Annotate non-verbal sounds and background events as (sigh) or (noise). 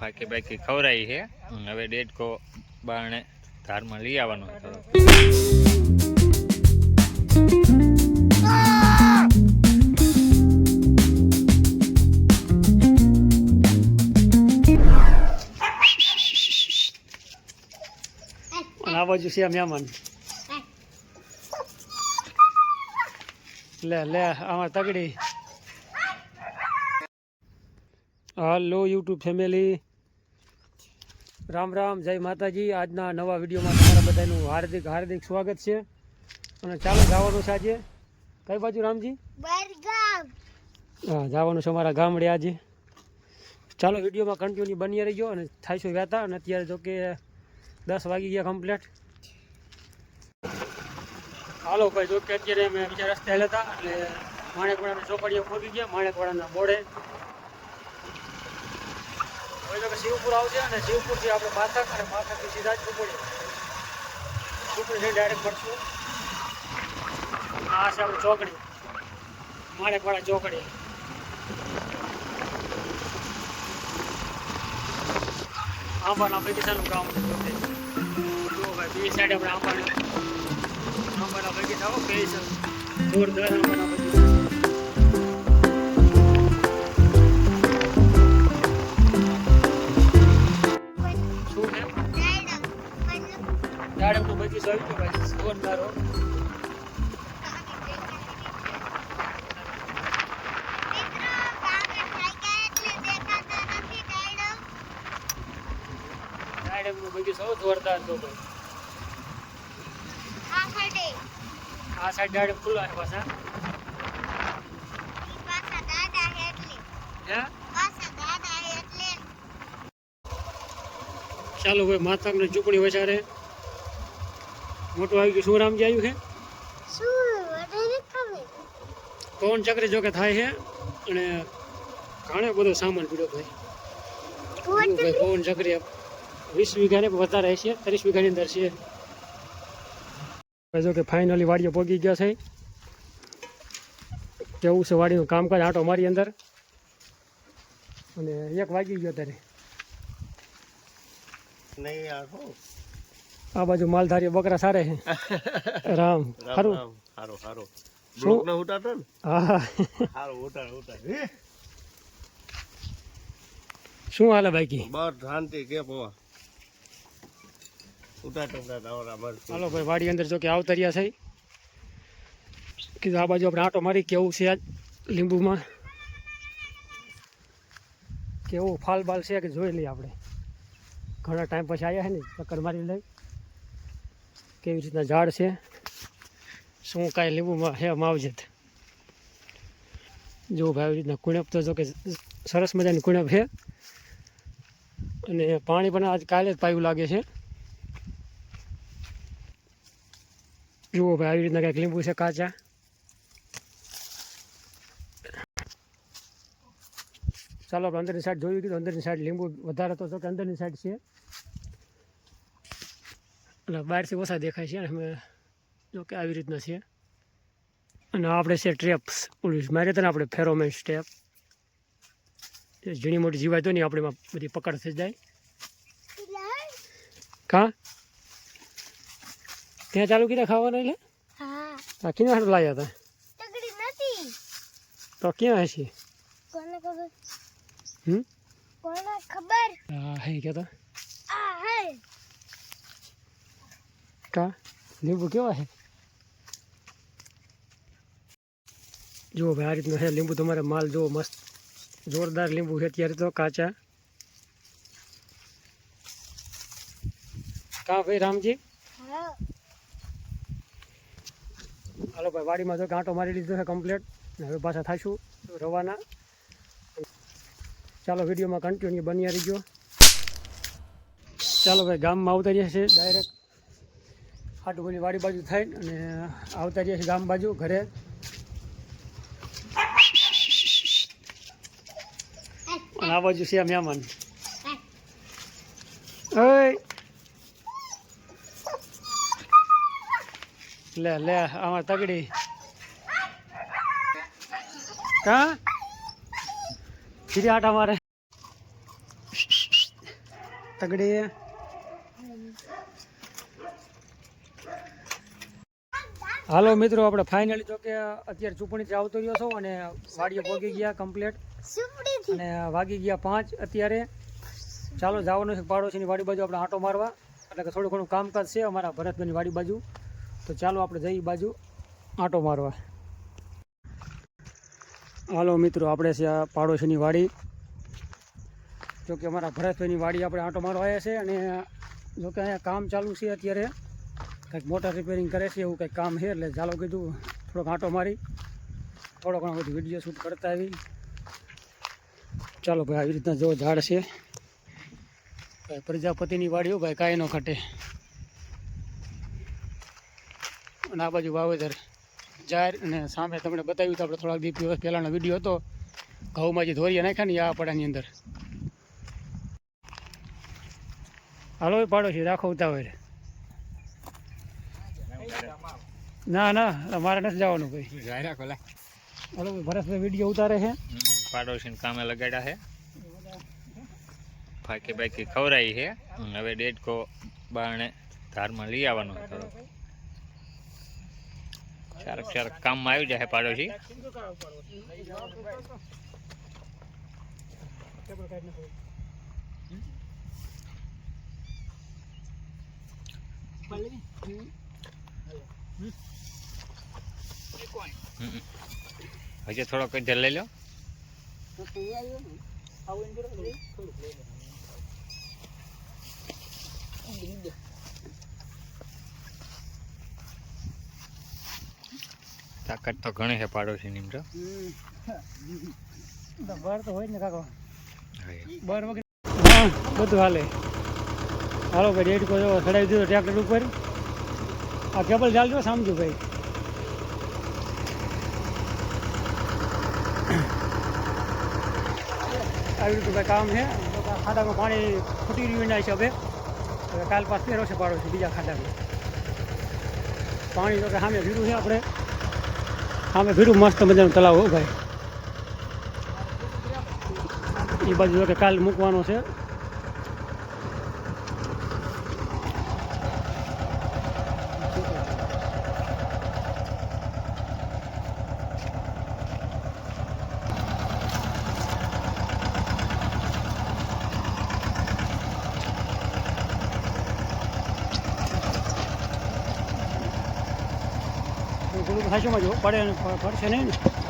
ફાકી બાકી ખવડાવી છે. હવે ડેડકો બારણે ધારમાં લઈ આવવાનો અને આ બાજુ છે મહેમાન. લે લે, આમાં તગડી. હાલો, યુટ્યુબ ફેમિલી. રામ રામ જય માતાજી. આજના નવા વિડીયોમાં તમારા બધાનું હાર્દિક હાર્દિક સ્વાગત છે. અને ચાલો જવાનું છે આજે. કઈ બાજુ રામજી? હા જવાનું છે અમારા ગામડે આજે. ચાલો વિડીયોમાં કન્ટિન્યુ બની રહીજો અને થાઈશું વ્યાતા. અને અત્યારે જો કે દસ વાગી ગયા કમ્પ્લેટ હાલો ભાઈ જો કે અત્યારે અમે બીજા રસ્તે હતા. એટલે માણેકવાડાના ચોપડીઓ પહોંચી ગયા. માણેકવાડાના બોર્ડે શિવપુર આવશે અને શિવપુરથી આપણે માથક અને માથકથી સીધા જ ઝૂંપડી ઝૂંપડી ડાયરેક્ટ ભરશું આ છે આપણી ચોકડી. માણેકવાડા ચોકડી. આંબાના બગીચાનું કામ છે બીજી સાઈડ આપણે આંબાના. આંબાના બગીચા હો, બે છે. જોરદાર આંબાના બગીચા. દાડમનો બગીચો જોરદાર તો ભાઈ. આ સાઈડ. દાડમ ખુલ્લા છે પાછા. ચાલો ભાઈ માતાને ઝૂંપડી વચારે. મોટું આવી ગયું. શું રામજી આવ્યું છે? કોણ ચક્રી જો કે થાય છે અને ઘણો બધો સામાન પીડ્યો ભાઈ. કોણ ચક્રી? વીસ વીઘાને વધારે છે ત્રીસ વીઘાની અંદર છે. જો કે ફાઇનલી વાડીઓ પહોંચી ગયા છે. કેવું છે વાડીનું કામકાજ? આટો મારી અંદર. અને એક વાગી ગયો ત્યારે આ બાજુ માલધારી બકરા સારે છે. (laughs) રામ. સારું સારું સારો શું? ઉતારતો ને? હા. સારો ઉતાર ઉતાર. શું હાલે બાકી? બસ શાંતિ કે પવા બસ હાલો ભાઈ વાડી અંદર જો કે આવતરિયા છે. કીધું આ બાજુ આપણે આંટો મારી, કેવું છે આજ લીંબુમાં? કેવું ફાલ બાલ છે કે જોઈ લઈએ આપણે. ઘણા ટાઈમ પછી આવ્યા છે ને ચક્કર મારી લઈ. કેવી રીતના ઝાડ છે? શું કાંઈ લીંબુમાં હે માવજત જો ભાઈ, આવી રીતના કુણપ તો જો કે સરસ મજાની કુણપ છે. અને પાણી પણ આજ કાલે જ પાયું લાગે છે. જુઓ ભાઈ આવી રીતના કંઈક લીંબુ છે કાચા. ચાલો આપણે અંદરની સાઈડ જોયું કીધું. અંદરની સાઈડ લીંબુ વધારે તો કે અંદરની સાઈડ છે. એટલે બહારથી ઓછા દેખાય છે અને અમે જો કે આવી રીતના છે અને આપણે છે ટ્રેપ્સ ઓલું મારે તો ને આપણે ફેરોમેન સ્ટેપ ઝીણી મોટી જીવાય તો નહીં આપણે બધી પકડ થઈ જાય. કા? ત્યાં ચાલુ કીધા ખાવાના એટલે? હા. આ કિના હાટું લાવ્યા હતા? તગડી નથી. તો ક્યાં હશે? કોને ખબર? હમ? કોને ખબર? હા હે કહેતા. આ હે. કા? લીંબુ કેવા છે જુઓ ભાઈ આ રીતનું છે લીંબુ તમારે માલ જુઓ મસ્ત. જોરદાર લીંબુ છે અત્યારે તો કાચા. કા ભાઈ રામજી? હા. હાલો ભાઈ, વાડીમાં જો કાંટો મારી લીધો છે કમ્પ્લેટ હવે પાછા થાશું રવાના. ચાલો વિડીયોમાં કન્ટિન્યુ બન્યા રહીજો. ચાલો ભાઈ, ગામમાં આવતા રહ્યા છે ડાયરેક્ટ હાટુગોની વાડી બાજુ થાય અને આવતા રહ્યા છે ગામ બાજુ, ઘરે. અને આ બાજુ છે મહેમાન. લે લે આમાં તગડી. કા? ફીરી આટા મારે. તગડી. હાલો મિત્રો આપણે ફાઇનલી જો કે અત્યારે ચૂંટણીથી આવતો રહ્યો છો અને વાડીએ પહોંચી ગયા કમ્પ્લીટ અને વાગી ગયા પાંચ અત્યારે. ચાલો જવાનું છે પાડોશીની વાડી બાજુ આપણે આંટો મારવા. એટલે કે થોડું ઘણું કામકાજ છે અમારા ભરતભાઈની વાડી બાજુ. તો ચાલો આપણે જઈ બાજુ આંટો મારવા. હાલો મિત્રો, આપણે છે આ પાડોશીની વાડી. જો કે અમારા ભરતભાઈની વાડી આપણે આંટો મારવા છે અને જો કે અહીંયા કામ ચાલુ છે અત્યારે. કંઈક મોટર રિપેરિંગ કરે છે, એવું કંઈક કામ છે, એટલે ચાલો કીધું થોડોક આંટો મારી. થોડો ઘણો બધું વીડિયો શૂટ કરતા આવી. ચાલો ભાઈ, આવી રીતના જો ઝાડ છે. પ્રજાપતિની વાડીઓ, ભાઈ, કાંઈ ન ઘટે. અને આ બાજુ વાવેતર જાહેર અને સામે તમને બતાવ્યું તો આપણે થોડાક દિવસ પહેલાંનો વીડિયો હતો. ઘઉંમાં જે ધોરીએ નાખ્યા ને આ પડાની અંદર. હાલો પાડોશી રાખો ઉતાવળ. ના ના મારે નથી જવાનું ભાઈ. હાલો ભાઈ ભરતભાઈ વીડિયો ઉતારે છે. પાડોશીને કામે લગાડ્યા છે. ફાકી બાકી ખવરાઈ છે. હવે ડેડકો બારણે ધારમાં લઈ આવવાનો થોડો ચારક ચારક કામમાં આવી જાય પાડોશી. હજી થોડોક જ લઈ લો. તાકાત તો ઘણી છે પાડોશી ની તો બર તો હોય ને કાકો. બર વગર બધું હાલે. હાલો ભાઈ રેડ કોઈ ચડાવી દીધો ટ્રેક્ટર ઉપર. આ કેબલ ચાલજો સમજુ ભાઈ. આવી રીતે ભાઈ કામ છે. ખાડામાં પાણી ફૂટી રહ્યું એના હિસાબે. હવે કાલ પાસ ફેરો છે પાડો છે બીજા ખાડામાં. પાણી તો સામે ભીરું છે આપણે. સામે ભીરું મસ્ત મજાનું તલાવ હો ભાઈ. એ બાજુ કે કાલ મૂકવાનો છે. થોડુંક હાચુમાં જો પડે પડશે નહીં ને?